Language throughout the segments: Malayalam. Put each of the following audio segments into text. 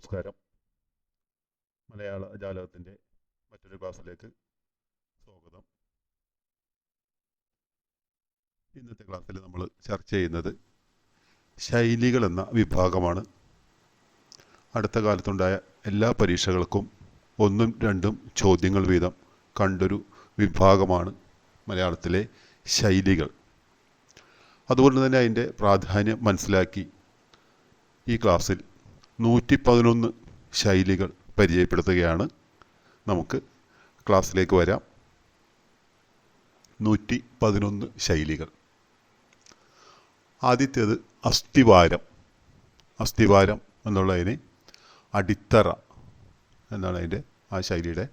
നമസ്കാരം. മലയാള ജാലകത്തിന്റെ മറ്റൊരു ക്ലാസ്സിലേക്ക് സ്വാഗതം. ഇന്നത്തെ ക്ലാസ്സിൽ നമ്മൾ ചർച്ച ചെയ്യുന്നത് ശൈലികൾ എന്ന വിഭാഗമാണ്. അടുത്ത കാലത്തുണ്ടായ എല്ലാ പരീക്ഷകൾക്കും ഒന്നും രണ്ടും ചോദ്യങ്ങൾ വീതം കണ്ടൊരു വിഭാഗമാണ് മലയാളത്തിലെ ശൈലികൾ. അതുകൊണ്ട് തന്നെ അതിന്റെ പ്രാധാന്യം മനസ്സിലാക്കി ഈ ക്ലാസ്സിൽ നൂറ്റി പതിനൊന്ന് ശൈലികൾ പരിചയപ്പെടുത്തുകയാണ്. നമുക്ക് ക്ലാസ്സിലേക്ക് വരാം. നൂറ്റി പതിനൊന്ന് ശൈലികൾ. ആദ്യത്തേത് അസ്ഥിവാരം. അസ്ഥിവാരം എന്നുള്ളതിന് അടിത്തറ എന്നാണ് അതിന്റെ ആ ശൈലിയുടെ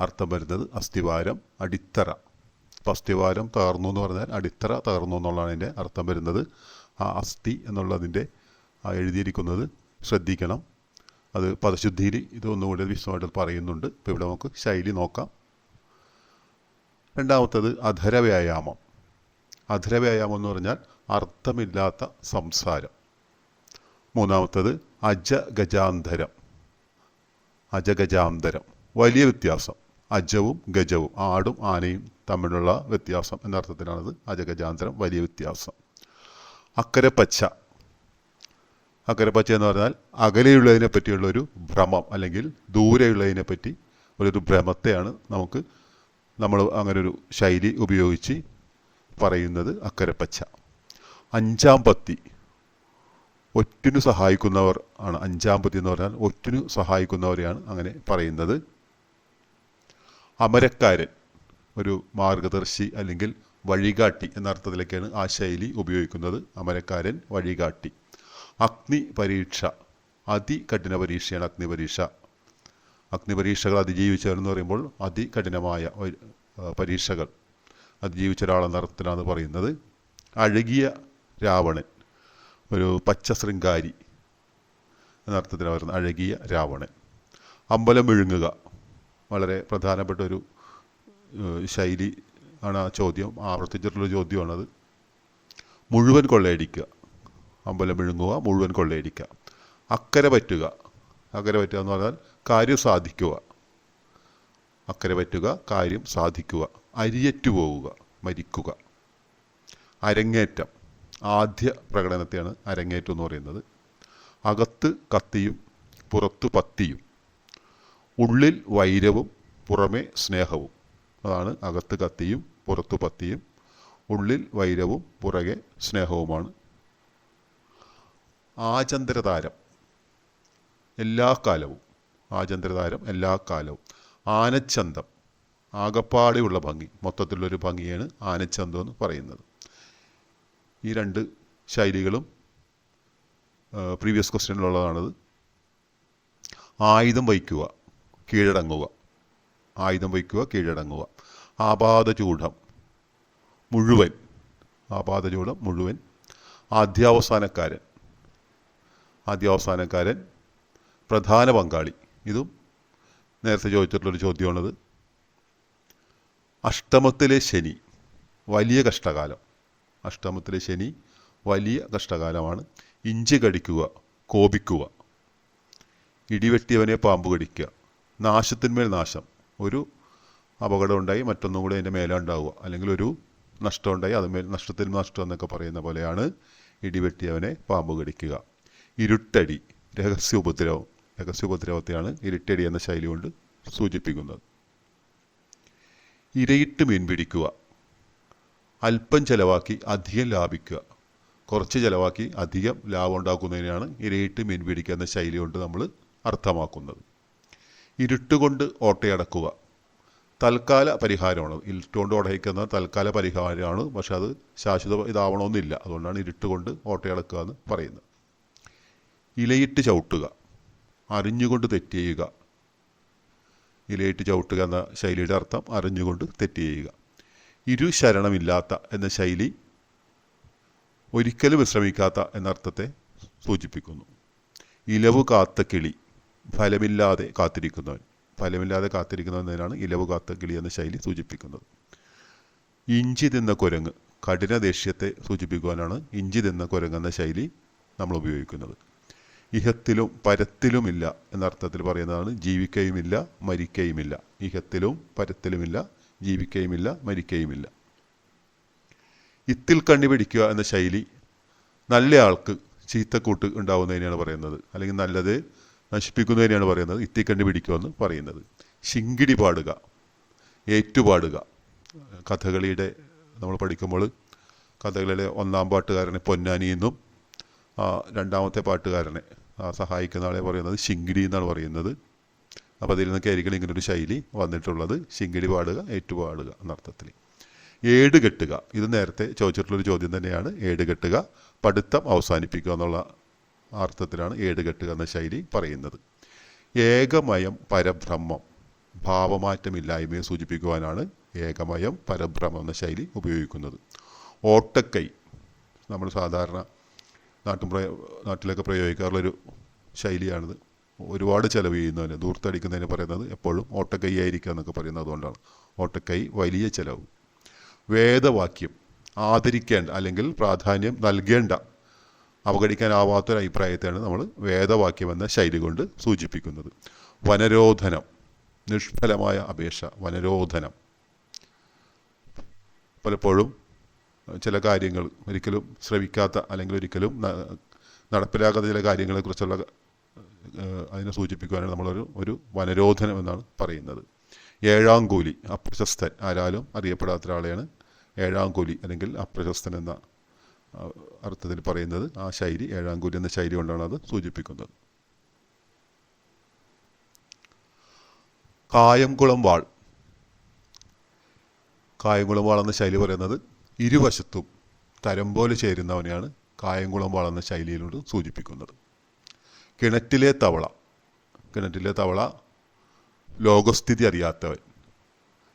അർത്ഥം വരുന്നത്. അസ്ഥിവാരം അടിത്തറ. അപ്പോൾ അസ്ഥിവാരം തകർന്നു എന്ന് പറഞ്ഞാൽ അടിത്തറ തകർന്നു എന്നുള്ളതാണ് അതിന്റെ അർത്ഥം വരുന്നത്. ആ അസ്ഥി എന്നുള്ളതിന്റെ എഴുതിയിരിക്കുന്നത് ശ്രദ്ധിക്കണം. അത് പദശുദ്ധിയിൽ ഇത് ഒന്നുകൂടി വിശദമായിട്ട് പറയുന്നുണ്ട്. ഇപ്പോൾ ഇവിടെ നമുക്ക് ശൈലി നോക്കാം. രണ്ടാമത്തത് അധര വ്യായാമം അധര വ്യായാമം എന്ന് പറഞ്ഞാൽ അർത്ഥമില്ലാത്ത സംസാരം. മൂന്നാമത്തത് അജഗജാന്തരം. അജഗജാന്തരം. വലിയ വ്യത്യാസം. അജവും ഗജവും ആടും ആനയും തമ്മിലുള്ള വ്യത്യാസം എന്ന അർത്ഥത്തിലാണത്. അജഗജാന്തരം വലിയ വ്യത്യാസം. അക്കരെ പച്ച അക്കരപ്പച്ച എന്ന് പറഞ്ഞാൽ അകലെയുള്ളതിനെ പറ്റിയുള്ള ഒരു ഭ്രമം അല്ലെങ്കിൽ ദൂരെയുള്ളതിനെ പറ്റി ഒരു ഭ്രമത്തെയാണ് നമുക്ക് നമ്മൾ അങ്ങനൊരു ശൈലി ഉപയോഗിച്ച് പറയുന്നത് അക്കരപ്പച്ച. അഞ്ചാം പത്തി. ഒറ്റിനു സഹായിക്കുന്നവർ ആണ്. അഞ്ചാം പത്തി എന്ന് പറഞ്ഞാൽ ഒറ്റിനു സഹായിക്കുന്നവരെയാണ് അങ്ങനെ പറയുന്നത്. അമരക്കാരൻ ഒരു മാർഗദർശി അല്ലെങ്കിൽ വഴികാട്ടി എന്ന അർത്ഥത്തിലേക്കാണ് ആ ശൈലി ഉപയോഗിക്കുന്നത്. അമരക്കാരൻ വഴികാട്ടി. അഗ്നി പരീക്ഷ അതികഠിന പരീക്ഷയാണ് അഗ്നി പരീക്ഷ അഗ്നി പരീക്ഷകൾ അതിജീവിച്ചവരെന്ന് പറയുമ്പോൾ അതികഠിനമായ പരീക്ഷകൾ. അതിജീവിച്ച ഒരാളെന്ന അർത്ഥത്തിലാണ് പറയുന്നത് അഴുകിയ രാവണൻ ഒരു പച്ച ശൃംഗാരി എന്നർത്ഥത്തിലാണ് പറയുന്നത് അഴുകിയ രാവണൻ. അമ്പലം വിഴുങ്ങുക വളരെ പ്രധാനപ്പെട്ട ഒരു ശൈലി ആണ് ആ ചോദ്യം ആവർത്തിച്ചിട്ടുള്ള ചോദ്യമാണത്. മുഴുവൻ കൊള്ളയടിക്കുക. അമ്പലം വിഴുങ്ങുക മുഴുവൻ കൊള്ളയടിക്കുക. അക്കരെ പറ്റുക. അക്കരെ പറ്റുക എന്ന് പറഞ്ഞാൽ കാര്യം സാധിക്കുക. അക്കരെ പറ്റുക കാര്യം സാധിക്കുക. അരിയറ്റു പോവുക മരിക്കുക. അരങ്ങേറ്റം. ആദ്യ പ്രകടനത്തെയാണ് അരങ്ങേറ്റം എന്ന് പറയുന്നത്. അകത്ത് കത്തിയും പുറത്തു പത്തിയും. ഉള്ളിൽ വൈരവും പുറമെ സ്നേഹവും. അതാണ് അകത്ത് കത്തിയും പുറത്തു പത്തിയും. ഉള്ളിൽ വൈരവും പുറകെ സ്നേഹവുമാണ്. ആചന്ദ്രതാരം. എല്ലാ കാലവും. ആചന്ദ്രതാരം എല്ലാ കാലവും. ആനച്ചന്തം. ആകപ്പാടെയുള്ള ഭംഗി. മൊത്തത്തിലുള്ളൊരു ഭംഗിയാണ് ആനച്ചന്തം എന്ന് പറയുന്നത്. ഈ രണ്ട് ശൈലികളും പ്രീവിയസ് ക്വസ്റ്റ്യനിലുള്ളതാണത് ആയുധം വയ്ക്കുക കീഴടങ്ങുക. ആയുധം വയ്ക്കുക കീഴടങ്ങുക. ആപാദചൂഢം മുഴുവൻ. ആപാദചൂഢം മുഴുവൻ. ആദ്യാവസാനക്കാരൻ. ആദ്യാവസാനക്കാരൻ പ്രധാന പങ്കാളി. ഇതും നേരത്തെ ചോദിച്ചിട്ടുള്ളൊരു ചോദ്യമാണത്. അഷ്ടമത്തിലെ ശനി വലിയ കഷ്ടകാലം. അഷ്ടമത്തിലെ ശനി വലിയ കഷ്ടകാലമാണ്. ഇഞ്ചി കടിക്കുക കോപിക്കുക. ഇടിവെട്ടിയവനെ പാമ്പ് കടിക്കുക. നാശത്തിന്മേൽ നാശം. ഒരു അപകടം ഉണ്ടായി മറ്റൊന്നും കൂടെ അതിന്റെ മേലെ ഉണ്ടാവുക. അല്ലെങ്കിൽ ഒരു നഷ്ടമുണ്ടായി അതുമേൽ നഷ്ടത്തിൽ നഷ്ടം എന്നൊക്കെ പറയുന്ന പോലെയാണ് ഇടിവെട്ടിയവനെ പാമ്പ് കടിക്കുക. ഇരുട്ടടി രഹസ്യ ഉപദ്രവം രഹസ്യ ഉപദ്രവത്തെയാണ് ഇരുട്ടടി എന്ന ശൈലി കൊണ്ട് സൂചിപ്പിക്കുന്നത്. ഇരയിട്ട് മീൻ പിടിക്കുക. അല്പം ചെലവാക്കി അധികം ലാഭിക്കുക. കുറച്ച് ചിലവാക്കി അധികം ലാഭം ഉണ്ടാക്കുന്നതിനാണ് ഇരയിട്ട് മീൻ പിടിക്കുക എന്ന ശൈലി കൊണ്ട് നമ്മൾ അർത്ഥമാക്കുന്നത്. ഇരുട്ടുകൊണ്ട് ഓട്ടയടക്കുക. തൽക്കാല പരിഹാരമാണ്. ഇരുട്ടുകൊണ്ട് ഓടയിക്കുന്ന തൽക്കാല പരിഹാരമാണ്. പക്ഷെ അത് ശാശ്വത ഇതാവണമെന്നില്ല. അതുകൊണ്ടാണ് ഇരുട്ടുകൊണ്ട് ഓട്ടയടക്കുക എന്ന് പറയുന്നത്. ഇലയിട്ട് ചവിട്ടുക. അറിഞ്ഞുകൊണ്ട് തെറ്റ് ചെയ്യുക. ഇലയിട്ട് ചവിട്ടുക എന്ന ശൈലിയുടെ അർത്ഥം അറിഞ്ഞുകൊണ്ട് തെറ്റ് ചെയ്യുക. ഇരു ശരണമില്ലാത്ത എന്ന ശൈലി ഒരിക്കലും വിശ്രമിക്കാത്ത എന്നർത്ഥത്തെ സൂചിപ്പിക്കുന്നു. ഇലവ് കാത്ത കിളി ഫലമില്ലാതെ കാത്തിരിക്കുന്നവൻ. ഫലമില്ലാതെ കാത്തിരിക്കുന്നതിനാണ് ഇലവ് കാത്ത കിളി എന്ന ശൈലി സൂചിപ്പിക്കുന്നത്. ഇഞ്ചി തിന്ന കുരങ്ങ് കഠിന ദേഷ്യത്തെ സൂചിപ്പിക്കുവാനാണ് ഇഞ്ചി തിന്ന കുരങ്ങ് എന്ന ശൈലി നമ്മൾ ഉപയോഗിക്കുന്നത്. ഇഹത്തിലും പരത്തിലുമില്ല എന്നർത്ഥത്തിൽ പറയുന്നതാണ് ജീവിക്കയുമില്ല മരിക്കയുമില്ല. ഇഹത്തിലും പരത്തിലുമില്ല ജീവിക്കയുമില്ല മരിക്കയുമില്ല. ഇത്തിൽ കണ്ണി പിടിക്കുക എന്ന ശൈലി നല്ല ആൾക്ക് ചീത്തക്കൂട്ട് ഉണ്ടാവുന്നതിനെയാണ് പറയുന്നത്. അല്ലെങ്കിൽ നല്ലത് നശിപ്പിക്കുന്നതിനെയാണ് പറയുന്നത്. ഇത്തി കണ്ണി പിടിക്കുക എന്ന് പറയുന്നത്. ശിങ്കിടി പാടുക ഏറ്റുപാടുക. കഥകളിയുടെ നമ്മൾ പഠിക്കുമ്പോൾ കഥകളിലെ ഒന്നാം പാട്ടുകാരനെ പൊന്നാനി എന്നും രണ്ടാമത്തെ പാട്ടുകാരനെ സഹായിക്കുന്ന ആളെ പറയുന്നത്. ശിങ്കിടി എന്നാണ് പറയുന്നത്. അപ്പോൾ അതിൽ നിന്നൊക്കെ ആയിരിക്കണം ഇങ്ങനെ ഒരു ശൈലി വന്നിട്ടുള്ളത്. ശിങ്കിടി പാടുക ഏറ്റുപാടുക എന്നർത്ഥത്തിൽ. ഏട് കെട്ടുക. ഇത് നേരത്തെ ചോദിച്ചിട്ടുള്ളൊരു ചോദ്യം തന്നെയാണ്. ഏട് കെട്ടുക പഠിത്തം അവസാനിപ്പിക്കുക എന്നുള്ള അർത്ഥത്തിലാണ് ഏട് കെട്ടുക എന്ന ശൈലി പറയുന്നത്. ഏകമയം പരബ്രഹ്മം ഭാവമാറ്റമില്ലായ്മയെ സൂചിപ്പിക്കുവാനാണ് ഏകമയം പരബ്രഹ്മം എന്ന ശൈലി ഉപയോഗിക്കുന്നത്. ഓട്ടക്കൈ. നമ്മൾ സാധാരണ നാട്ടും നാട്ടിലൊക്കെ പ്രയോഗിക്കാറുള്ളൊരു ശൈലിയാണിത്. ഒരുപാട് ചിലവ് ചെയ്യുന്നതിന് ദൂർത്തടിക്കുന്നതിന് പറയുന്നത് എപ്പോഴും ഓട്ടക്കൈ ആയിരിക്കുക എന്നൊക്കെ പറയുന്നത് അതുകൊണ്ടാണ്. ഓട്ടക്കൈ വലിയ ചിലവ്. വേദവാക്യം ആദരിക്കേണ്ട അല്ലെങ്കിൽ പ്രാധാന്യം നൽകേണ്ട അവഗണിക്കാനാവാത്തൊരു അഭിപ്രായത്തെയാണ് നമ്മൾ വേദവാക്യം എന്ന ശൈലി കൊണ്ട് സൂചിപ്പിക്കുന്നത്. വനരോധനം നിഷ്ഫലമായ അപേക്ഷ വനരോധനം. പലപ്പോഴും ചില കാര്യങ്ങൾ ഒരിക്കലും ശ്രവിക്കാത്ത അല്ലെങ്കിൽ ഒരിക്കലും നടപ്പിലാക്കാത്ത ചില കാര്യങ്ങളെക്കുറിച്ചുള്ള അതിനെ സൂചിപ്പിക്കുവാനാണ് നമ്മളൊരു ഒരു വനരോധനം എന്നാണ് പറയുന്നത്. ഏഴാം കൂലി അപ്രശസ്തൻ ആരാലും അറിയപ്പെടാത്ത ഒരാളെയാണ് ഏഴാം കൂലി അല്ലെങ്കിൽ അപ്രശസ്തൻ എന്ന അർത്ഥത്തിൽ പറയുന്നത്. ആ ശൈലി ഏഴാം കൂലി എന്ന ശൈലി കൊണ്ടാണ് അത് സൂചിപ്പിക്കുന്നത്. കായംകുളം വാൾ. കായംകുളം വാൾ എന്ന ശൈലി പറയുന്നത് ഇരുവശത്തും തരം പോലെ ചേരുന്നവനെയാണ് കായംകുളം വളർന്ന ശൈലിയിലോട് സൂചിപ്പിക്കുന്നത്. കിണറ്റിലെ തവള കിണറ്റിലെ തവള ലോകസ്ഥിതി അറിയാത്തവൻ.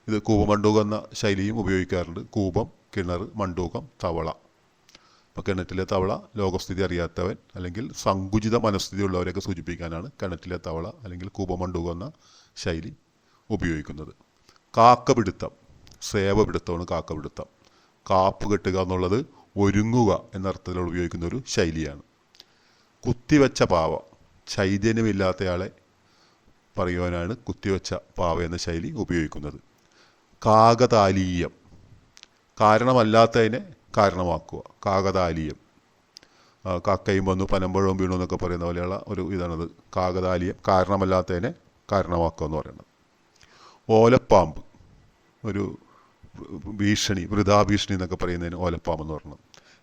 ഇത് കൂപമണ്ടൂകം എന്ന ശൈലിയും ഉപയോഗിക്കാറുണ്ട്. കൂപം കിണർ മണ്ടൂകം തവള. അപ്പോൾ കിണറ്റിലെ തവള ലോകസ്ഥിതി അറിയാത്തവൻ അല്ലെങ്കിൽ സങ്കുചിത മനസ്ഥിതി ഉള്ളവരെയൊക്കെ സൂചിപ്പിക്കാനാണ് കിണറ്റിലെ തവള അല്ലെങ്കിൽ കൂപമണ്ടൂകം എന്ന ശൈലി ഉപയോഗിക്കുന്നത്. കാക്കപിടുത്തം സേവപിടുത്തമാണ് കാക്കപിടുത്തം. കാപ്പ് കെട്ടുക എന്നുള്ളത് ഒരുങ്ങുക എന്ന അർത്ഥത്തിൽ ഉപയോഗിക്കുന്ന ഒരു ശൈലിയാണ്. കുത്തിവെച്ച പാവ ചൈതന്യമില്ലാത്തയാളെ പറയുവാനാണ് കുത്തിവെച്ച പാവ എന്ന ശൈലി ഉപയോഗിക്കുന്നത്. കാകതാലീയം. കാരണമല്ലാത്തതിനെ കാരണമാക്കുക. കാകതാലീയം. കാക്കയും വന്നു പനമ്പഴവും വീണു എന്നൊക്കെ പറയുന്ന പോലെയുള്ള ഒരു ഇതാണത്. കാകതാലീയം കാരണമല്ലാത്തതിനെ കാരണമാക്കുക എന്ന് പറയുന്നത്. ഓലപ്പാമ്പ്. ഒരു ഭീഷണി വൃതാഭീഷണി എന്നൊക്കെ പറയുന്നതിന് ഓലപ്പാമ്പ് എന്ന് പറഞ്ഞു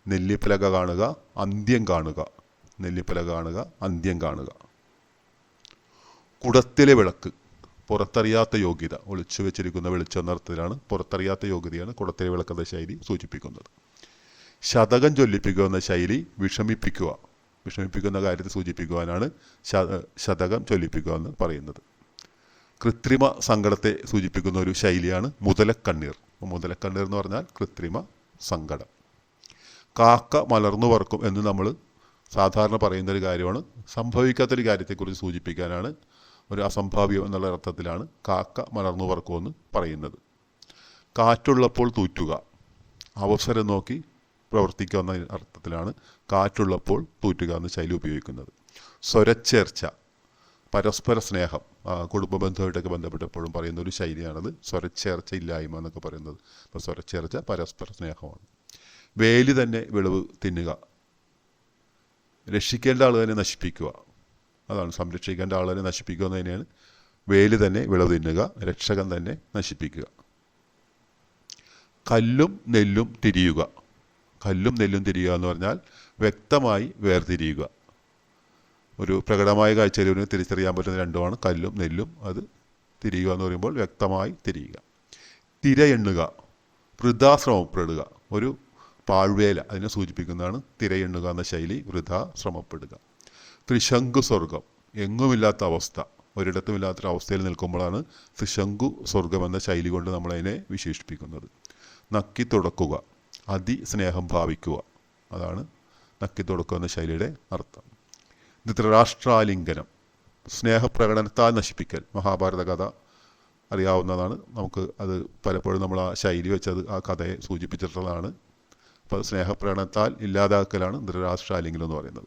നെല്ലിപ്പലക കാണുക അന്ത്യം കാണുക. നെല്ലിപ്പലക കാണുക അന്ത്യം കാണുക. കുടത്തിലെ വിളക്ക് പുറത്തറിയാത്ത യോഗ്യത. ഒളിച്ചു വെച്ചിരിക്കുന്ന വെളിച്ചം എന്ന പുറത്തറിയാത്ത യോഗ്യതയാണ് കുടത്തിലെ വിളക്ക് എന്ന ശൈലി സൂചിപ്പിക്കുന്നത്. ശതകം ചൊല്ലിപ്പിക്കുക എന്ന ശൈലി വിഷമിപ്പിക്കുക. വിഷമിപ്പിക്കുന്ന കാര്യത്തെ സൂചിപ്പിക്കുവാനാണ് ശതകം ചൊല്ലിപ്പിക്കുക എന്ന് പറയുന്നത്. കൃത്രിമ സങ്കടത്തെ സൂചിപ്പിക്കുന്ന ഒരു ശൈലിയാണ് മുതലക്കണ്ണീർ. മുതലക്കണ്ണീർ എന്ന് പറഞ്ഞാൽ കൃത്രിമ സങ്കടം. കാക്ക മലർന്നു പറക്കും എന്ന് നമ്മൾ സാധാരണ പറയുന്ന ഒരു കാര്യമാണ്. സംഭവിക്കാത്തൊരു കാര്യത്തെക്കുറിച്ച് സൂചിപ്പിക്കാനാണ് ഒരു അസംഭാവ്യം എന്നുള്ള അർത്ഥത്തിലാണ് കാക്ക മലർന്നു പറക്കുമെന്ന് പറയുന്നത്. കാറ്റുള്ളപ്പോൾ തൂറ്റുക. അവസരം നോക്കി പ്രവർത്തിക്കുക എന്ന അർത്ഥത്തിലാണ് കാറ്റുള്ളപ്പോൾ തൂറ്റുക എന്ന ശൈലി ഉപയോഗിക്കുന്നത്. സ്വരച്ചേർച്ച പരസ്പര സ്നേഹം കുടുംബ ബന്ധമായിട്ടൊക്കെ ബന്ധപ്പെട്ടപ്പോഴും പറയുന്ന ഒരു ശൈലിയാണത്. സ്വരച്ചേർച്ച ഇല്ലായ്മ എന്നൊക്കെ പറയുന്നത്. അപ്പോൾ സ്വരച്ചേർച്ച പരസ്പര സ്നേഹമാണ്. വേലി തന്നെ വിളവ് തിന്നുക. രക്ഷിക്കേണ്ട ആൾ തന്നെ നശിപ്പിക്കുക. അതാണ് സംരക്ഷിക്കേണ്ട ആൾ തന്നെ നശിപ്പിക്കുക എന്ന് തന്നെയാണ്. വേലി തന്നെ വിളവ് തിന്നുക രക്ഷകൻ തന്നെ നശിപ്പിക്കുക. കല്ലും നെല്ലും തിരിയുക. കല്ലും നെല്ലും തിരിയുക എന്ന് പറഞ്ഞാൽ വ്യക്തമായി വേർതിരിയുക. ഒരു പ്രകടമായ കാഴ്ചയിലൂടെ തിരിച്ചറിയാൻ പറ്റുന്ന രണ്ടുമാണ്. കല്ലും നെല്ലും അത് തിരിയുക എന്ന് പറയുമ്പോൾ വ്യക്തമായി തിരിയുക. തിരയെണ്ണുക വൃദ്ധാശ്രമപ്പെടുക ഒരു പാഴ്വേല അതിനെ സൂചിപ്പിക്കുന്നതാണ് തിരയെണ്ണുക എന്ന ശൈലി വൃദ്ധാശ്രമപ്പെടുക ത്രിശങ്കു സ്വർഗം എങ്ങുമില്ലാത്ത അവസ്ഥ ഒരിടത്തുമില്ലാത്തൊരു അവസ്ഥയിൽ നിൽക്കുമ്പോഴാണ് ത്രിശങ്കു സ്വർഗം എന്ന ശൈലി കൊണ്ട് നമ്മളതിനെ വിശേഷിപ്പിക്കുന്നത്. നക്കി തുടക്കുക അതിസ്നേഹം ഭാവിക്കുക. അതാണ് നക്കി തുടക്കുക എന്ന ശൈലിയുടെ അർത്ഥം. ധൃതരാഷ്ട്രാലിംഗനം സ്നേഹപ്രകടനത്താൽ നശിപ്പിക്കൽ മഹാഭാരത കഥ അറിയാവുന്നതാണ്. നമുക്ക് അത് പലപ്പോഴും നമ്മൾ ആ ശൈലി വെച്ചത് ആ കഥയെ സൂചിപ്പിച്ചിട്ടുള്ളതാണ്. അപ്പോൾ സ്നേഹപ്രകടനത്താൽ ഇല്ലാതാക്കലാണ് ധൃതരാഷ്ട്രാലിംഗനം എന്ന് പറയുന്നത്.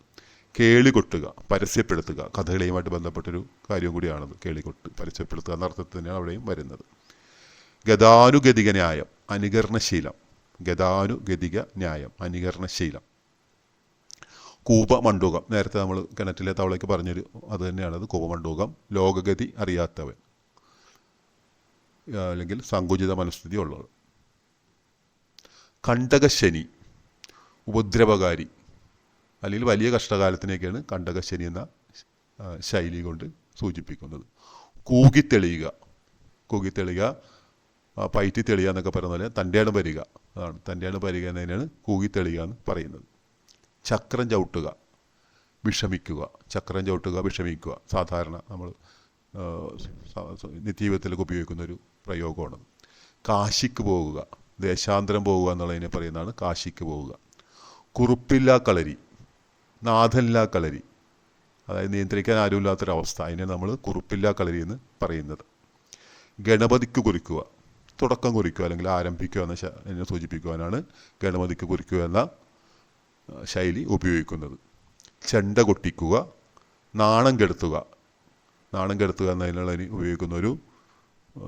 കേളികൊട്ടുക പരസ്യപ്പെടുത്തുക കഥകളിയുമായിട്ട് ബന്ധപ്പെട്ടൊരു കാര്യം കൂടിയാണത്. കേളികൊട്ട് പരസ്യപ്പെടുത്തുക എന്ന അർത്ഥത്തിൽ തന്നെയാണ് അവിടെയും വരുന്നത്. ഗതാനുഗതിക ന്യായം അനുകരണശീലം. ഗതാനുഗതിക ന്യായം അനുകരണശീലം. കൂപമണ്ഡൂകം. നേരത്തെ നമ്മൾ കിണറ്റിലെ തവളയ്ക്ക് പറഞ്ഞൊരു അത് തന്നെയാണത് കൂപമണ്ഡൂകം. ലോകഗതി അറിയാത്തവൻ. അല്ലെങ്കിൽ സങ്കുചിത മനസ്ഥിതി ഉള്ളവർ കണ്ടകശനി ഉപദ്രവകാരി അല്ലെങ്കിൽ വലിയ കഷ്ടകാലത്തിനൊക്കെയാണ് കണ്ടകശനി എന്ന ശൈലി കൊണ്ട് സൂചിപ്പിക്കുന്നത്. കൂകിത്തെളിയുക. കൂകിത്തെളിയുക പയറ്റി തെളിയുക എന്നൊക്കെ പറയുന്ന പോലെ തന്റെയാണ് വരിക. അതാണ് തന്റെയാണ് വരിക എന്നതിനാണ് കൂകിത്തെളിയുക എന്ന് പറയുന്നത്. ചക്രം ചവിട്ടുക. വിഷമിക്കുക. ചക്രം ചവിട്ടുക വിഷമിക്കുക. സാധാരണ നമ്മൾ നിത്യജീവിതത്തിലൊക്കെ ഉപയോഗിക്കുന്ന ഒരു പ്രയോഗമാണ്. കാശിക്ക് പോവുക. ദേശാന്തരം പോവുക എന്നുള്ളതിനെ പറയുന്നതാണ് കാശിക്ക് പോവുക. കുറുപ്പില്ല കളരി. നാഥനില്ലാ കളരി. അതായത് നിയന്ത്രിക്കാൻ ആരുമില്ലാത്തൊരവസ്ഥ. അതിനെ നമ്മൾ കുറുപ്പില്ല കളരി എന്ന് പറയുന്നത്. ഗണപതിക്ക് കുറിക്കുക. തുടക്കം കുറിക്കുക അല്ലെങ്കിൽ ആരംഭിക്കുക എന്ന് സൂചിപ്പിക്കുവാനാണ് ഗണപതിക്ക് കുറിക്കുക എന്ന ശൈലി ഉപയോഗിക്കുന്നത്. ചെണ്ട കൊട്ടിക്കുക നാണം കെടുത്തുക. നാണം കെടുത്തുക എന്നതിനുള്ള ഉപയോഗിക്കുന്ന ഒരു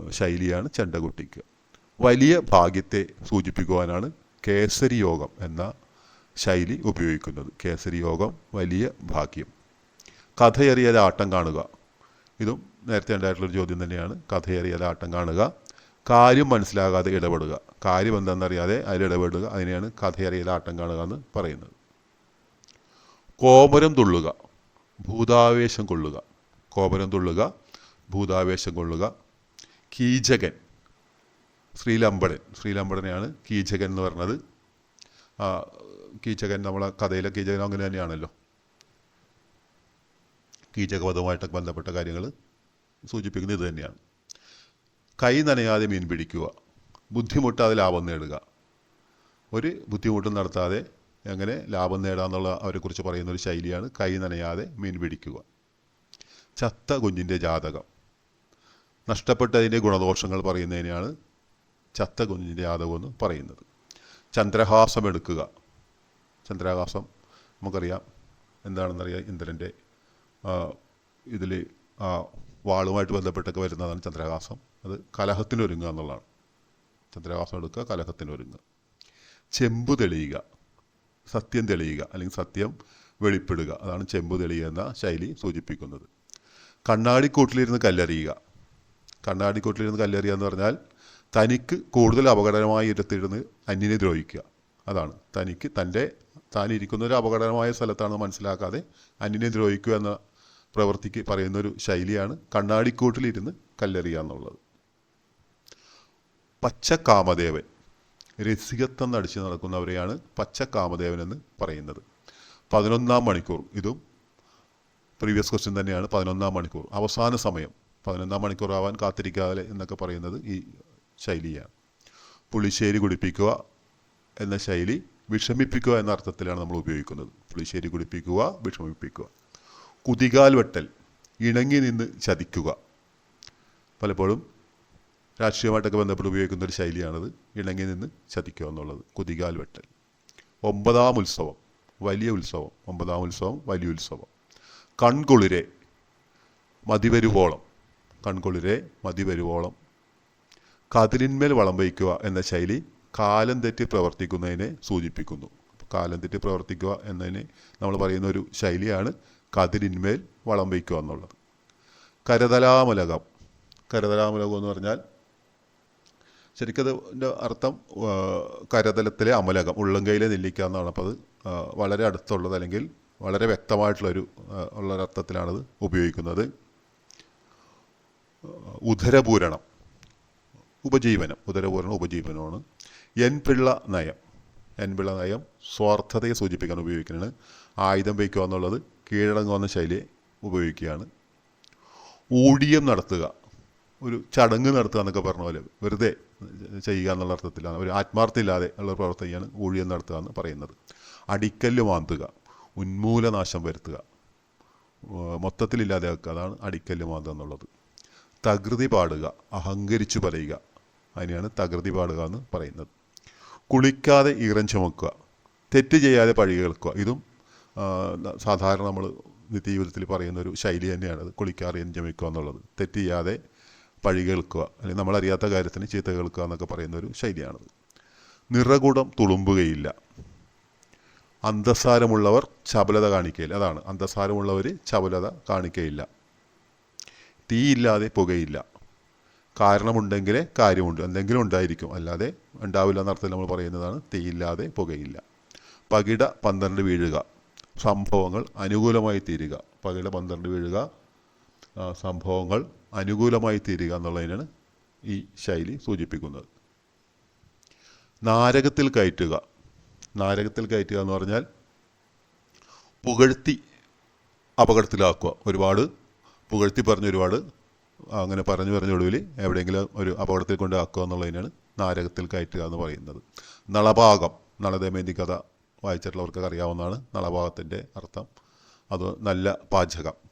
ശൈലിയാണ് ചെണ്ട കൊട്ടിക്കുക. വലിയ ഭാഗ്യത്തെ സൂചിപ്പിക്കുവാനാണ് കേസരി യോഗം എന്ന ശൈലി ഉപയോഗിക്കുന്നത്. കേസരി യോഗം വലിയ ഭാഗ്യം. കഥയറിയാൽ ആട്ടം കാണുക. ഇതും നേരത്തെ ഉണ്ടായിട്ടുള്ളൊരു ചോദ്യം തന്നെയാണ്. കഥയറിയാൽ ആട്ടം കാണുക. കാര്യം മനസ്സിലാകാതെ ഇടപെടുക. കാര്യം എന്താണെന്നറിയാതെ അതിൽ ഇടപെടുക. അതിനെയാണ് കഥയറിയാൽ ആട്ടം കാണുക എന്ന് പറയുന്നത്. കോപരം തുള്ളുക. ഭൂതാവേശം കൊള്ളുക. കോപരം തുള്ളുക. ഭൂതാവേശം കൊള്ളുക. കീചകൻ. ശ്രീലമ്പടൻ. ശ്രീലമ്പടനെയാണ് കീചകൻ എന്ന് പറഞ്ഞത്. കീചകൻ നമ്മളെ കഥയിലെ കീചകൻ അങ്ങനെ തന്നെയാണല്ലോ. കീചകവധവുമായിട്ടൊക്കെ ബന്ധപ്പെട്ട കാര്യങ്ങൾ സൂചിപ്പിക്കുന്നത് ഇത് തന്നെയാണ്. കൈ നനയാതെ മീൻ പിടിക്കുക. ബുദ്ധിമുട്ടാതെ ലാഭം നേടുക. ഒരു ബുദ്ധിമുട്ടും നടത്താതെ എങ്ങനെ ലാഭം നേടാമെന്നുള്ള അവരെക്കുറിച്ച് പറയുന്ന ഒരു ശൈലിയാണ് കൈ നനയാതെ മീൻ പിടിക്കുക. ചത്ത കുഞ്ഞിന്റെ ജാതകം. നഷ്ടപ്പെട്ടതിന്റെ ഗുണദോഷങ്ങൾ പറയുന്നതിനെയാണ് ചത്ത കുഞ്ഞിന്റെ ജാതകം എന്ന് പറയുന്നത്. ചന്ദ്രഹാസം എടുക്കുക. ചന്ദ്രഹാസം നമുക്കറിയാം. എന്താണെന്നറിയാം ഇന്ദ്രന്റെ ഇതിൽ വാളുമായിട്ട് ബന്ധപ്പെട്ടൊക്കെ വരുന്നതാണ് ചന്ദ്രഹാസം. അത് കലഹത്തിനൊരുങ്ങുക എന്നുള്ളതാണ്. ചന്ദ്രവാസം എടുക്കുക കലഹത്തിനൊരുങ്ങുക ചെമ്പ് തെളിയുക സത്യം തെളിയുക അല്ലെങ്കിൽ സത്യം വെളിപ്പെടുക. അതാണ് ചെമ്പ് തെളിയുക എന്ന ശൈലി സൂചിപ്പിക്കുന്നത്. കണ്ണാടിക്കൂട്ടിലിരുന്ന് കല്ലെറിയുക. കണ്ണാടിക്കൂട്ടിലിരുന്ന് കല്ലെറിയുക എന്ന് പറഞ്ഞാൽ തനിക്ക് കൂടുതൽ അപകടകരമായ ഇടത്തിരുന്ന് അന്യനെ ദ്രോഹിക്കുക. അതാണ്. തനിക്ക് തന്റെ താൻ ഇരിക്കുന്ന ഒരു അപകടകരമായ സ്ഥലത്താണെന്ന് മനസ്സിലാക്കാതെ അന്യനെ ദ്രോഹിക്കുക എന്ന പ്രവൃത്തിക്ക് പറയുന്നൊരു ശൈലിയാണ് കണ്ണാടിക്കൂട്ടിലിരുന്ന് കല്ലെറിയുക എന്നുള്ളത്. പച്ചക്കാമദേവൻ രസികത്വം നടിച്ച് നടക്കുന്നവരെയാണ് പച്ചക്കാമദേവൻ എന്ന് പറയുന്നത്. പതിനൊന്നാം മണിക്കൂർ. ഇതും പ്രീവിയസ് ക്വസ്റ്റ്യൻ തന്നെയാണ്. പതിനൊന്നാം മണിക്കൂർ. അവസാന സമയം. പതിനൊന്നാം മണിക്കൂർ ആവാൻ കാത്തിരിക്കാതെ എന്നൊക്കെ പറയുന്നത് ഈ ശൈലിയാണ്. പുളിശ്ശേരി കുടിപ്പിക്കുക എന്ന ശൈലി വിഷമിപ്പിക്കുക എന്ന അർത്ഥത്തിലാണ് നമ്മൾ ഉപയോഗിക്കുന്നത്. പുളിശ്ശേരി കുടിപ്പിക്കുക വിഷമിപ്പിക്കുക. കുതികാൽ വെട്ടൽ. ഇണങ്ങി നിന്ന് ചതിക്കുക. പലപ്പോഴും രാഷ്ട്രീയമായിട്ടൊക്കെ ബന്ധപ്പെട്ട് ഉപയോഗിക്കുന്ന ഒരു ശൈലിയാണത്. ഇണങ്ങി നിന്ന് ചതിക്കുക എന്നുള്ളത്. കുതികാൽ വെട്ടൽ. ഒമ്പതാം ഉത്സവം. വലിയ ഉത്സവം. ഒമ്പതാം ഉത്സവം വലിയ ഉത്സവം. കൺകുളിരെ മതിവരുവോളം. കൺകുളിരെ മതിവരുവോളം. കതിരിന്മേൽ വളം വയ്ക്കുക എന്ന ശൈലി കാലം തെറ്റി പ്രവർത്തിക്കുന്നതിനെ സൂചിപ്പിക്കുന്നു. കാലം തെറ്റി പ്രവർത്തിക്കുക എന്നതിനെ നമ്മൾ പറയുന്ന ഒരു ശൈലിയാണ് കതിരിന്മേൽ വളം വയ്ക്കുക എന്നുള്ളത്. കരതലാമലകം. കരതലാമലകം എന്ന് പറഞ്ഞാൽ ശരിക്കും അതിന്റെ അർത്ഥം കരതലത്തിലെ അമലകം ഉള്ളംകൈയിലെ നെല്ലിക്ക എന്നാണ്. അപ്പോൾ അത് വളരെ അടുത്തുള്ളത് അല്ലെങ്കിൽ വളരെ വ്യക്തമായിട്ടുള്ളൊരു ഉള്ളൊരർത്ഥത്തിലാണത് ഉപയോഗിക്കുന്നത്. ഉദരപൂരണം ഉപജീവനം ഉദരപൂരണം ഉപജീവനമാണ്. എൻ പിള്ള നയം എൻ പിള്ള നയം സ്വാർത്ഥതയെ സൂചിപ്പിക്കാൻ ഉപയോഗിക്കുന്നത് ആയുധം വയ്ക്കുക എന്നുള്ളത് കീഴടങ്ങുന്ന ശൈലിയെ ഉപയോഗിക്കുകയാണ്. ഊഴിയം നടത്തുക ഒരു ചടങ്ങ് നടത്തുക എന്നൊക്കെ പറഞ്ഞ പോലെ വെറുതെ ചെയ്യുക എന്നുള്ള അർത്ഥത്തിലാണ്. ഒരു ആത്മാർത്ഥമില്ലാതെ ഉള്ള പ്രവർത്തനയാണ് ഊഴിയം നടത്തുക എന്ന് പറയുന്നത്. അടിക്കല്ല് മാന്തുക ഉന്മൂലനാശം വരുത്തുക. മൊത്തത്തിൽ മൊത്തത്തിലില്ലാതെയാക്കുക അതാണ് അടിക്കല്ല് മാന്തുക എന്നുള്ളത്. തകൃതി പാടുക അഹങ്കരിച്ചു പറയുക അതിനെയാണ് തകൃതി പാടുക എന്ന് പറയുന്നത്. കുളിക്കാതെ ഈറൻ ചുമക്കുക തെറ്റ് ചെയ്യാതെ പഴി കേൾക്കുക. ഇതും സാധാരണ നമ്മൾ നിത്യജീവിതത്തിൽ പറയുന്ന ഒരു ശൈലി തന്നെയാണ്. കുളിക്കാതെ ജമിക്കുക എന്നുള്ളത്. തെറ്റ് ചെയ്യാതെ പഴി കേൾക്കുക അല്ലെങ്കിൽ നമ്മളറിയാത്ത കാര്യത്തിന് ചീത്ത കേൾക്കുക എന്നൊക്കെ പറയുന്ന ഒരു ശൈലിയാണത്. നിറകുടം തുളുമ്പുകയില്ല. അന്തസാരമുള്ളവർ ചപലത കാണിക്കയില്ല. അതാണ് അന്തസാരമുള്ളവർ ചപലത കാണിക്കയില്ല. തീയില്ലാതെ പുകയില്ല. കാരണമുണ്ടെങ്കിലേ കാര്യമുണ്ട്. എന്തെങ്കിലും ഉണ്ടായിരിക്കും. അല്ലാതെ ഉണ്ടാവില്ല എന്നർത്ഥത്തിൽ നമ്മൾ പറയുന്നതാണ് തീയില്ലാതെ പുകയില്ല. പകിട പന്ത്രണ്ട് വീഴുക. സംഭവങ്ങൾ അനുകൂലമായി തീരുക. പകിട പന്ത്രണ്ട് വീഴുക സംഭവങ്ങൾ അനുകൂലമായി തീരുക എന്നുള്ളതിനാണ് ഈ ശൈലി സൂചിപ്പിക്കുന്നത്. നാരകത്തിൽ കയറ്റുക. നാരകത്തിൽ കയറ്റുക എന്ന് പറഞ്ഞാൽ പുകഴ്ത്തി അപകടത്തിലാക്കുക. ഒരുപാട് പുകഴ്ത്തി പറഞ്ഞ് ഒരുപാട് അങ്ങനെ പറഞ്ഞു പറഞ്ഞ ഒടുവിൽ എവിടെയെങ്കിലും ഒരു അപകടത്തിൽ കൊണ്ട് ആക്കുക എന്നുള്ളതിനാണ് നാരകത്തിൽ കയറ്റുക എന്ന് പറയുന്നത്. നളഭാഗം നളദേമേന്തി കഥ വായിച്ചിട്ടുള്ളവർക്ക് അറിയാവുന്നതാണ് നളഭാഗത്തിന്റെ അർത്ഥം. അത് നല്ല പാചകം.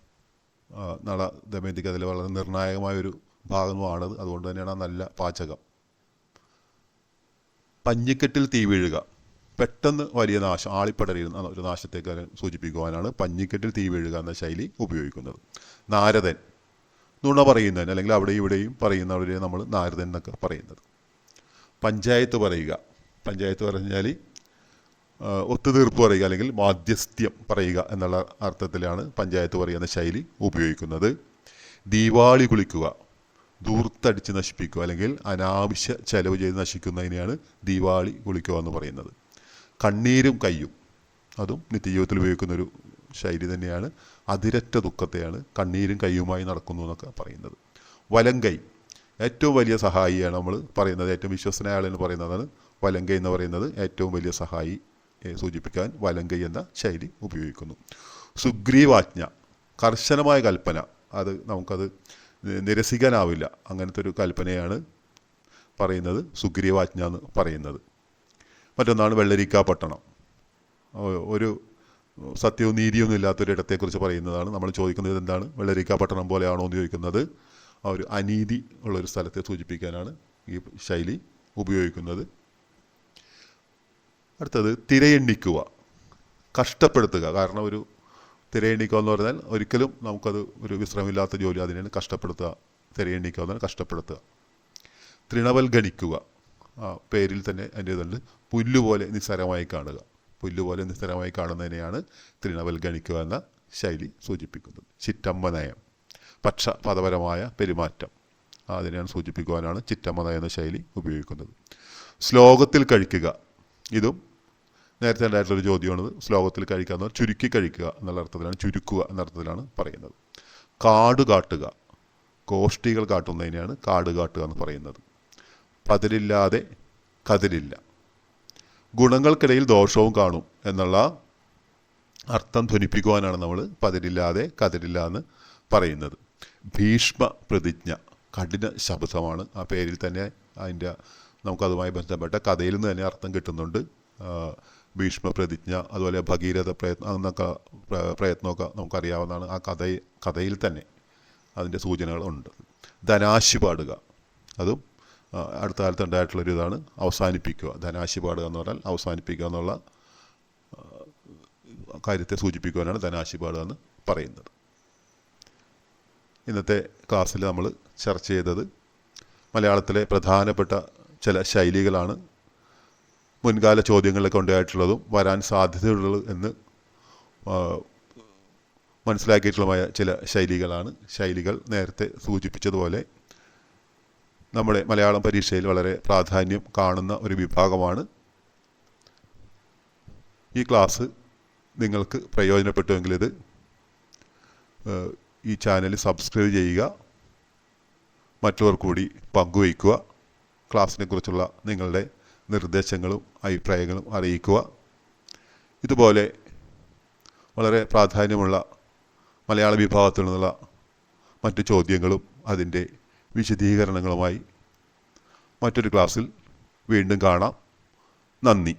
ആ, ദമയന്തിക്ക് അതിൽ വളരെ നിർണായകമായൊരു ഭാഗമാണത്. അതുകൊണ്ട് തന്നെയാണ് ആ നല്ല പാചകം. പഞ്ഞിക്കെട്ടിൽ തീ വീഴുക. പെട്ടെന്ന് വലിയ നാശം ആളിപ്പടരുന്ന ഒരു നാശത്തേക്ക് സൂചിപ്പിക്കുവാനാണ് പഞ്ഞിക്കെട്ടിൽ തീ വീഴുക എന്ന ശൈലി ഉപയോഗിക്കുന്നത്. നാരദൻ. നുണ പറയുന്നതിന് അല്ലെങ്കിൽ അവിടെ ഇവിടെയും പറയുന്നവരെ നമ്മൾ നാരദൻ എന്നൊക്കെ പറയുന്നത്. പഞ്ചായത്ത് പറയുക. പഞ്ചായത്ത് പറഞ്ഞാൽ ഒത്തുതീർപ്പ് പറയുക അല്ലെങ്കിൽ മാധ്യസ്ഥ്യം പറയുക എന്നുള്ള അർത്ഥത്തിലാണ് പഞ്ചായത്ത് പറയുന്ന ശൈലി ഉപയോഗിക്കുന്നത്. ദീപാവളി കുളിക്കുക ദൂർത്തടിച്ച് നശിപ്പിക്കുക അല്ലെങ്കിൽ അനാവശ്യ ചെലവ് ചെയ്ത് നശിക്കുന്നതിനെയാണ് ദീപാവളി കുളിക്കുക എന്ന് പറയുന്നത്. കണ്ണീരും കയ്യും അതും നിത്യജീവിതത്തിൽ ഉപയോഗിക്കുന്ന ഒരു ശൈലി തന്നെയാണ്. അതിരറ്റ ദുഃഖത്തെയാണ് കണ്ണീരും കയ്യുമായി നടക്കുന്നു എന്നൊക്കെ പറയുന്നത്. വലങ്കൈ ഏറ്റവും വലിയ സഹായിയാണ് നമ്മൾ പറയുന്നത്. ഏറ്റവും വിശ്വസനായ ആളെന്ന് പറയുന്നതാണ് വലങ്കൈ എന്ന് പറയുന്നത്. ഏറ്റവും വലിയ സഹായി സൂചിപ്പിക്കാൻ വലങ്കൈ എന്ന ശൈലി ഉപയോഗിക്കുന്നു. സുഗ്രീവാജ്ഞ കർശനമായ കൽപ്പന. അത് നമുക്കത് നിരസിക്കാനാവില്ല. അങ്ങനത്തെ ഒരു കൽപ്പനയാണ് പറയുന്നത് സുഗ്രീവാജ്ഞ എന്ന് പറയുന്നത്. മറ്റൊന്നാണ് വെള്ളരിക്ക പട്ടണം. ഒരു സത്യവും നീതിയൊന്നും ഇല്ലാത്തൊരിടത്തെക്കുറിച്ച് പറയുന്നതാണ്. നമ്മൾ ചോദിക്കുന്നത് എന്താണ് വെള്ളരിക്ക പട്ടണം പോലെയാണോ എന്ന് ചോദിക്കുന്നത്. ആ ഒരു അനീതി ഉള്ളൊരു സ്ഥലത്തെ സൂചിപ്പിക്കാനാണ് ഈ ശൈലി ഉപയോഗിക്കുന്നത്. അടുത്തത് തിരയെണ്ണിക്കുക. കഷ്ടപ്പെടുത്തുക. കാരണം ഒരു തിരയെണ്ണിക്കുക എന്ന് പറഞ്ഞാൽ ഒരിക്കലും നമുക്കത് ഒരു വിശ്രമമില്ലാത്ത ജോലി അതിനാണ് കഷ്ടപ്പെടുത്തുക. തിരയെണ്ണിക്കുക എന്ന് പറഞ്ഞാൽ കഷ്ടപ്പെടുത്തുക. തൃണവൽഗണിക്കുക. ആ പേരിൽ തന്നെ അതിന്റെ ഇതുണ്ട് പുല്ലുപോലെ നിസ്സാരമായി കാണുക. പുല്ലുപോലെ നിസ്സാരമായി കാണുന്നതിനെയാണ് തൃണവൽഗണിക്കുക എന്ന ശൈലി സൂചിപ്പിക്കുന്നത്. ചിറ്റമ്മ നയം. പക്ഷപാതപരമായ പെരുമാറ്റം. അതിനെയാണ് സൂചിപ്പിക്കുവാനാണ് ചിറ്റമ്മ നയം എന്ന ശൈലി ഉപയോഗിക്കുന്നത്. ശ്ലോകത്തിൽ കഴിക്കുക. ഇതും നേരത്തെ ഉണ്ടായിട്ടുള്ളൊരു ചോദ്യമാണ് ശ്ലോകത്തിൽ കഴിക്കുക എന്ന് ചുരുക്കി കഴിക്കുക എന്നുള്ള അർത്ഥത്തിലാണ് ചുരുക്കുക എന്ന അർത്ഥത്തിലാണ് പറയുന്നത്. കാട് കാട്ടുക. കോഷ്ടികൾ കാട്ടുന്നതിനെയാണ് കാട് കാട്ടുക എന്ന് പറയുന്നത്. പതിരില്ലാതെ കതിരില്ല ഗുണങ്ങൾക്കിടയിൽ ദോഷവും കാണും എന്നുള്ള അർത്ഥം ധ്വനിപ്പിക്കുവാനാണ് നമ്മൾ പതിരില്ലാതെ കതിരില്ല എന്ന് പറയുന്നത്. ഭീഷ്മ പ്രതിജ്ഞ. കഠിന ശബ്ദമാണ്. ആ പേരിൽ തന്നെ അതിന്റെ നമുക്കതുമായി ബന്ധപ്പെട്ട കഥയിൽ നിന്ന് തന്നെ അർത്ഥം കിട്ടുന്നുണ്ട്. ഭീഷ്മ പ്രതിജ്ഞ അതുപോലെ ഭഗീരഥ പ്രയത്നം എന്നൊക്കെ പ്ര- പ്രയത്നമൊക്കെ നമുക്കറിയാവുന്നതാണ്. ആ കഥ കഥയിൽ തന്നെ അതിന്റെ സൂചനകളുണ്ട് ധനാശി പാടുക. അതും അടുത്ത കാലത്ത് ഉണ്ടായിട്ടുള്ളൊരു ഇതാണ് അവസാനിപ്പിക്കുക. ധനാശി പാടുക എന്ന് പറഞ്ഞാൽ അവസാനിപ്പിക്കുക എന്നുള്ള കാര്യത്തെ സൂചിപ്പിക്കുവാനാണ് ധനാശി പാടുക എന്ന് പറയുന്നത്. ഇന്നത്തെ ക്ലാസ്സിൽ നമ്മൾ ചർച്ച ചെയ്തത് മലയാളത്തിലെ പ്രധാനപ്പെട്ട ചില ശൈലികളാണ് മുൻകാല ചോദ്യങ്ങളിലൊക്കെ ഉണ്ടായിട്ടുള്ളതും വരാൻ സാധ്യതയുള്ളത് എന്ന് മനസ്സിലാക്കിയിട്ടുള്ളതുമായ ചില ശൈലികളാണ്. ശൈലികൾ നേരത്തെ സൂചിപ്പിച്ചതുപോലെ നമ്മുടെ മലയാളം പരീക്ഷയിൽ വളരെ പ്രാധാന്യം കാണുന്ന ഒരു വിഭാഗമാണ്. ഈ ക്ലാസ് നിങ്ങൾക്ക് പ്രയോജനപ്പെട്ടുവെങ്കിൽ ഇത് ഈ ചാനൽ സബ്സ്ക്രൈബ് ചെയ്യുക. മറ്റുള്ളവർ കൂടി പങ്കുവയ്ക്കുക. ക്ലാസ്സിനെ കുറിച്ചുള്ള നിങ്ങളുടെ നിർദ്ദേശങ്ങളും അഭിപ്രായങ്ങളും അറിയിക്കുക. ഇതുപോലെ വളരെ പ്രാധാന്യമുള്ള മലയാള വിഭാഗത്തിൽ നിന്നുള്ള മറ്റു ചോദ്യങ്ങളും അതിന്റെ വിശദീകരണങ്ങളുമായി മറ്റൊരു ക്ലാസ്സിൽ വീണ്ടും കാണാം. നന്ദി.